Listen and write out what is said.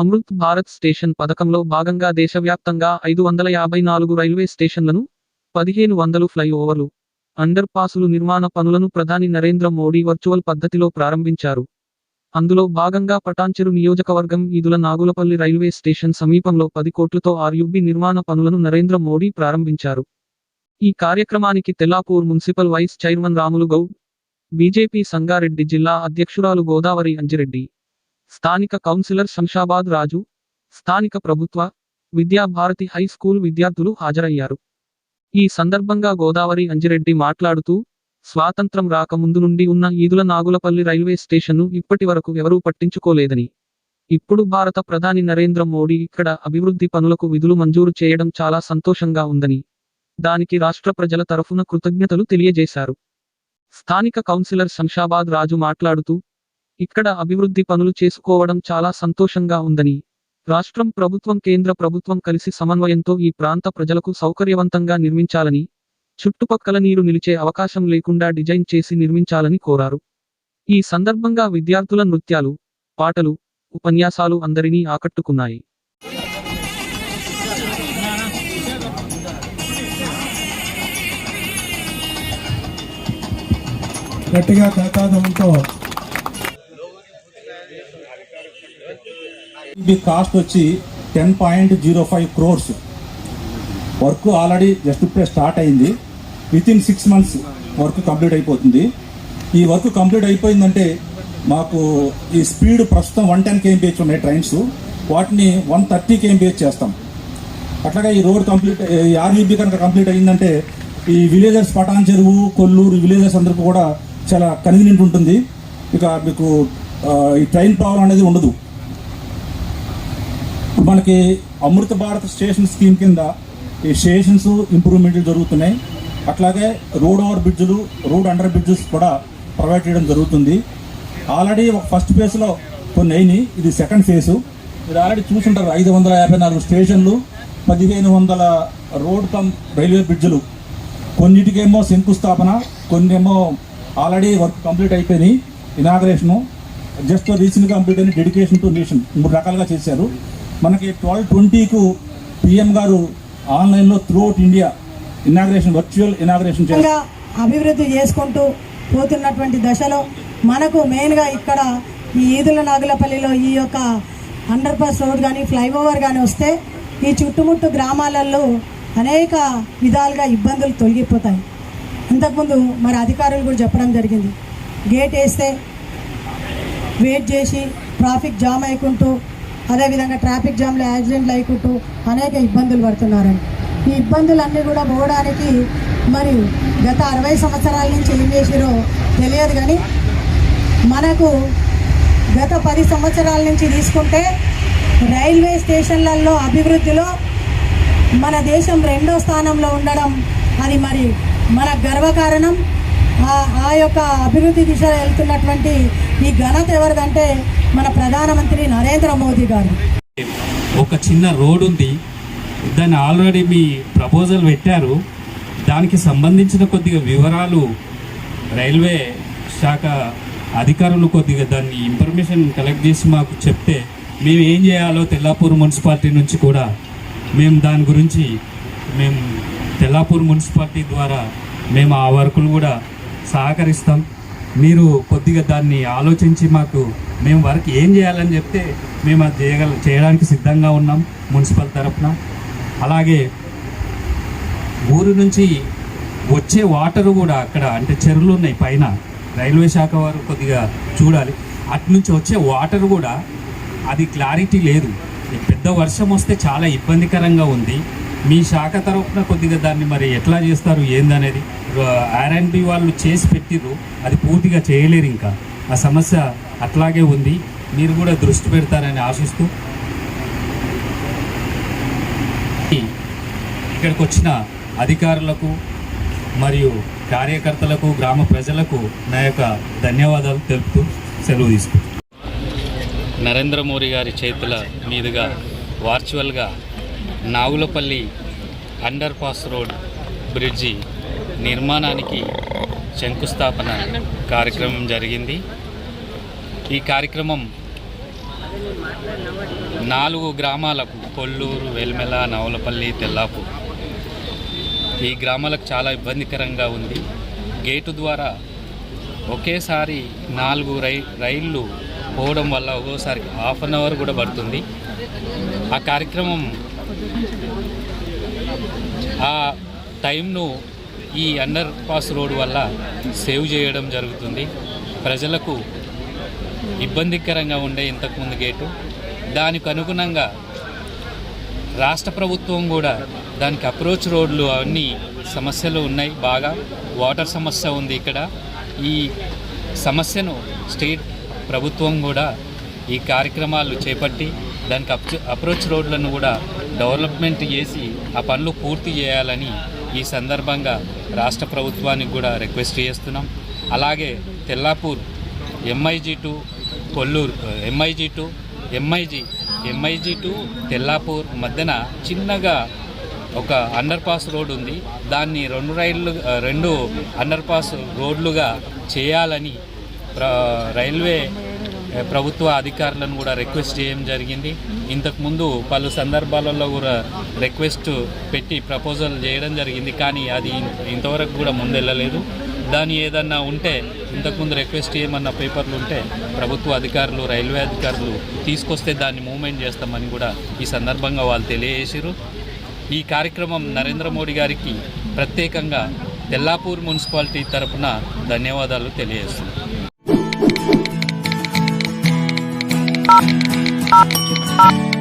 Amrit Bharat station పథకంలో భాగంగా దేశవ్యాప్తంగా ఐదు వందల యాభై నాలుగు రైల్వే స్టేషన్లను పదిహేను వందలు ఫ్లైఓవర్లు అండర్ పాసులు నిర్మాణ పనులను ప్రధాని నరేంద్ర మోడీ వర్చువల్ పద్ధతిలో ప్రారంభించారు. అందులో భాగంగా పటాన్చెరు నియోజకవర్గం ఈదుల నాగులపల్లి రైల్వే స్టేషన్ సమీపంలో పది కోట్లతో ఆర్యుబి నిర్మాణ పనులను నరేంద్ర మోడీ ప్రారంభించారు. ఈ కార్యక్రమానికి Tellapur municipal vice chairman Ramulu Goud BJP Sangareddy జిల్లా అధ్యక్షురాలు గోదావరి అంజిరెడ్డి స్థానిక కౌన్సిలర్ శంషాబాద్ రాజు స్థానిక ప్రభుత్వ విద్యాభారతి హై స్కూల్ విద్యార్థులు హాజరయ్యారు. ఈ సందర్భంగా గోదావరి అంజిరెడ్డి మాట్లాడుతూ స్వాతంత్రం రాకముందు నుండి ఉన్న ఈదుల నాగులపల్లి రైల్వే స్టేషన్ను ఇప్పటి వరకు ఎవరూ పట్టించుకోలేదని. ఇప్పుడు భారత ప్రధాని నరేంద్ర మోడీ ఇక్కడ అభివృద్ధి పనులకు విధులు మంజూరు చేయడం చాలా సంతోషంగా ఉందని దానికి రాష్ట్ర ప్రజల తరఫున కృతజ్ఞతలు తెలియజేశారు. స్థానిక కౌన్సిలర్ శంషాబాద్ రాజు మాట్లాడుతూ ఇక్కడ అభివృద్ధి పనులు చేసుకోవడం చాలా సంతోషంగా ఉందని రాష్ట్రం ప్రభుత్వం కేంద్ర ప్రభుత్వం కలిసి సమన్వయంతో ఈ ప్రాంత ప్రజలకు సౌకర్యవంతంగా నిర్మించాలని చుట్టుపక్కల నీరు నిలిచే అవకాశం లేకుండా డిజైన్ చేసి నిర్మించాలని కోరారు. ఈ సందర్భంగా విద్యార్థుల నృత్యాలు పాటలు ఉపన్యాసాలు అందరినీ ఆకట్టుకున్నాయి. గట్టిగా కథాదంతో బి కాస్ట్ వచ్చి ten point zero five crores work already just ఇప్పుడే స్టార్ట్ అయింది. Within six months work complete అయిపోతుంది. ఈ వర్క్ కంప్లీట్ అయిపోయిందంటే మాకు ఈ స్పీడ్ ప్రస్తుతం వన్ టెన్ కేఎంపీహెచ్ ఉన్నాయి ట్రైన్స్ వాటిని వన్ థర్టీ కేఎంపీహెచ్ చేస్తాం. అట్లాగే ఈ రోడ్ కంప్లీట్ ఈ ఆర్యూబీ కనుక కంప్లీట్ అయిందంటే ఈ విలేజెస్ పటాన్ చెరువు కొల్లూరు విలేజర్స్ విలేజెస్ అందరికీ కూడా చాలా కన్వీనియంట్ ఉంటుంది. ఇక మీకు ఈ ట్రైన్ ప్రాబ్లం అనేది ఉండదు. మనకి అమృత భారత్ స్టేషన్ స్కీమ్ కింద ఈ స్టేషన్స్ ఇంప్రూవ్మెంట్లు జరుగుతున్నాయి. అట్లాగే రోడ్ ఓవర్ బ్రిడ్జ్లు రోడ్ అండర్ బ్రిడ్జెస్ కూడా ప్రొవైడ్ చేయడం జరుగుతుంది. ఆల్రెడీ ఒక ఫస్ట్ ఫేజ్లో కొన్ని అయినాయి. ఇది సెకండ్ ఫేజు. మీరు ఆల్రెడీ చూసుంటారు ఐదు వందల యాభై నాలుగు స్టేషన్లు పదిహేను వందల రోడ్ కమ్ రైల్వే బ్రిడ్జ్లు. కొన్నిటికేమో శంకుస్థాపన కొన్నేమో ఆల్రెడీ వర్క్ కంప్లీట్ అయిపోయినాయి ఇనాగ్రేషను. జస్ట్ రీసెంట్గా కంప్లీట్ అయిన డెడికేషన్ టు నేషన్ మూడు రకాలుగా చేశారు. మనకి ట్వెల్వ్ ట్వంటీకు పిఎం గారు ఆన్లైన్లో throughout India inauguration virtual inauguration చేస్తారు అభివృద్ధి చేసుకుంటూ పోతున్నటువంటి దశలో మనకు మెయిన్గా ఇక్కడ ఈ ఈదుల నాగులపల్లిలో ఈ యొక్క అండర్ పాస్ రోడ్ కానీ ఫ్లైఓవర్ కానీ వస్తే ఈ చుట్టుముట్టు గ్రామాలలో అనేక విధాలుగా ఇబ్బందులు తొలగిపోతాయి. ఇంతకుముందు మరి అధికారులు కూడా చెప్పడం జరిగింది. గేట్ వేస్తే వెయిట్ చేసి ట్రాఫిక్ జామ్ అయ్యకుంటూ అదేవిధంగా ట్రాఫిక్ జామ్లో యాక్సిడెంట్లు అయ్యుకుంటూ అనేక ఇబ్బందులు పడుతున్నారండి ఈ ఇబ్బందులన్నీ కూడా పోవడానికి మరి గత అరవై సంవత్సరాల నుంచి ఏం చేసిరో తెలియదు కానీ మనకు గత పది సంవత్సరాల నుంచి తీసుకుంటే రైల్వే స్టేషన్లలో అభివృద్ధిలో మన దేశం రెండో స్థానంలో ఉండడం అది మరి మన గర్వకారణం ఆ- ఆ యొక్క అభివృద్ధి దిశలో వెళ్తున్నటువంటి ఈ ఘనత ఎవరిదంటే మన ప్రధానమంత్రి నరేంద్ర మోదీ గారు. ఒక చిన్న రోడ్ ఉంది. దాన్ని ఆల్రెడీ మీ ప్రపోజల్ పెట్టారు. దానికి సంబంధించిన కొద్దిగా వివరాలు రైల్వే శాఖ అధికారులు కొద్దిగా దాన్ని ఇన్ఫర్మేషన్ కలెక్ట్ చేసి మాకు చెప్తే మేము ఏం చేయాలో తెల్లాపూర్ మున్సిపాలిటీ నుంచి కూడా మేము దాని గురించి మేము తెల్లాపూర్ మున్సిపాలిటీ ద్వారా మేము ఆ వర్కులు కూడా సహకరిస్తాం. మీరు కొద్దిగా దాన్ని ఆలోచించి మాకు మేము వారికి ఏం చేయాలని చెప్తే మేము అది చేయగల చేయడానికి సిద్ధంగా ఉన్నాం మున్సిపల్ తరఫున అలాగే ఊరు నుంచి వచ్చే వాటర్ కూడా అక్కడ అంటే చెరువులు ఉన్నాయి పైన. రైల్వే శాఖ వారు కొద్దిగా చూడాలి. అటు నుంచి వచ్చే వాటర్ కూడా అది క్లారిటీ లేదు. పెద్ద వర్షం వస్తే చాలా ఇబ్బందికరంగా ఉంది. మీ శాఖ తరఫున కొద్దిగా దాన్ని మరి ఎట్లా చేస్తారు ఏందనేది ఆర్ఎన్బి వాళ్ళు చేసి పెట్టిర్రు. అది పూర్తిగా చేయలేరు ఇంకా. ఆ సమస్య అట్లాగే ఉంది. మీరు కూడా దృష్టి పెడతారని ఆశిస్తూ ఇక్కడికి వచ్చిన అధికారులకు మరియు కార్యకర్తలకు గ్రామ ప్రజలకు నా యొక్క ధన్యవాదాలు తెలుపుతూ సెలవు తీసుకుంటాను నరేంద్ర మోడీ గారి చేతుల మీదుగా వర్చువల్గా Nagulapalli under pass road bridge నిర్మాణానికి శంకుస్థాపన కార్యక్రమం జరిగింది. ఈ కార్యక్రమం నాలుగు గ్రామాలకు కొల్లూరు వెల్మెల నవలపల్లి తెల్లాపు ఈ గ్రామాలకు చాలా ఇబ్బందికరంగా ఉంది. గేటు ద్వారా ఒకేసారి నాలుగు రై రైళ్ళు పోవడం వల్ల ఒక్కోసారి హాఫ్ అన్ అవర్ కూడా పడుతుంది. ఆ కార్యక్రమం ఆ టైంను ఈ అండర్ పాస్ రోడ్ వల్ల సేవ్ చేయడం జరుగుతుంది. ప్రజలకు ఇబ్బందికరంగా ఉండే ఇంతకుముందు గేటు. దానికి అనుగుణంగా రాష్ట్ర ప్రభుత్వం కూడా దానికి అప్రోచ్ రోడ్లు అవన్నీ సమస్యలు ఉన్నాయి. బాగా వాటర్ సమస్య ఉంది ఇక్కడ. ఈ సమస్యను స్టేట్ ప్రభుత్వం కూడా ఈ కార్యక్రమాలు చేపట్టి దానికి అప్ అప్రోచ్ రోడ్లను కూడా డెవలప్మెంట్ చేసి ఆ పనులు పూర్తి చేయాలని ఈ సందర్భంగా రాష్ట్ర ప్రభుత్వానికి కూడా రిక్వెస్ట్ చేస్తున్నాం. అలాగే Tellapur MIG to Kollur MIG to MIG MIG to Tellapur మధ్యన చిన్నగా ఒక అండర్ పాస్ రోడ్ ఉంది. దాన్ని రెండు రైళ్ళు రెండు అండర్ పాస్ రోడ్లుగా చేయాలని రైల్వే ప్రభుత్వ అధికారులను కూడా రిక్వెస్ట్ చేయడం జరిగింది. ఇంతకుముందు పలు సందర్భాలలో కూడా రిక్వెస్ట్ పెట్టి ప్రపోజల్ చేయడం జరిగింది. కానీ అది ఇంతవరకు కూడా ముందెళ్ళలేదు. దాని ఏదన్నా ఉంటే ఇంతకుముందు రిక్వెస్ట్ చేయమన్న పేపర్లు ఉంటే ప్రభుత్వ అధికారులు రైల్వే అధికారులు తీసుకొస్తే దాన్ని మూవ్మెంట్ చేస్తామని కూడా ఈ సందర్భంగా వాళ్ళు తెలియజేసారు ఈ కార్యక్రమం నరేంద్ర మోడీ గారికి ప్రత్యేకంగా తెల్లాపూర్ మున్సిపాలిటీ తరఫున ధన్యవాదాలు తెలియజేస్తున్నాను Bye.